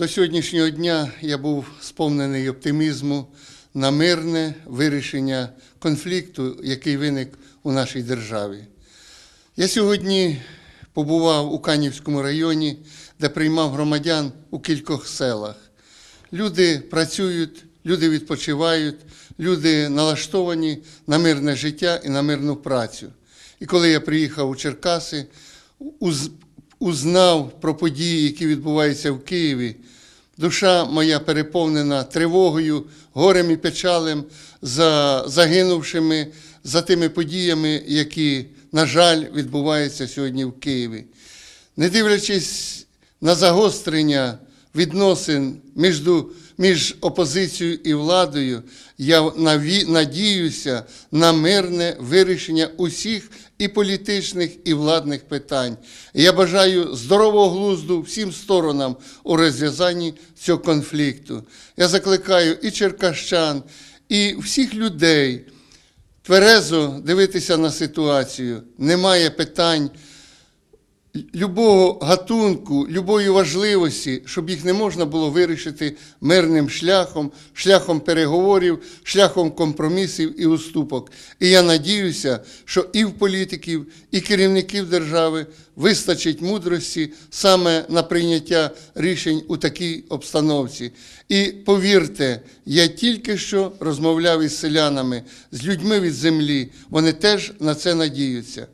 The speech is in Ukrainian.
До сьогоднішнього дня я був сповнений оптимізму на мирне вирішення конфлікту, який виник у нашій державі. Я сьогодні побував у Канівському районі, де приймав громадян у кількох селах. Люди працюють, люди відпочивають, люди налаштовані на мирне життя і на мирну працю. І коли я приїхав у Черкаси, уз- узнав про події, які відбуваються в Києві, душа моя переповнена тривогою, горем і печалем за загинувшими, за тими подіями, які, на жаль, відбуваються сьогодні в Києві. Не дивлячись на загострення відносин між, між опозицією і владою, я надіюся на мирне вирішення усіх і політичних, і владних питань. Я бажаю здорового глузду всім сторонам у розв'язанні цього конфлікту. Я закликаю і черкащан, і всіх людей тверезо дивитися на ситуацію. Немає питань любого гатунку, любої важливості, щоб їх не можна було вирішити мирним шляхом, шляхом переговорів, шляхом компромісів і уступок. І я надіюся, що і в політиків, і керівників держави вистачить мудрості саме на прийняття рішень у такій обстановці. І повірте, я тільки що розмовляв із селянами, з людьми від землі. Вони теж на це надіються.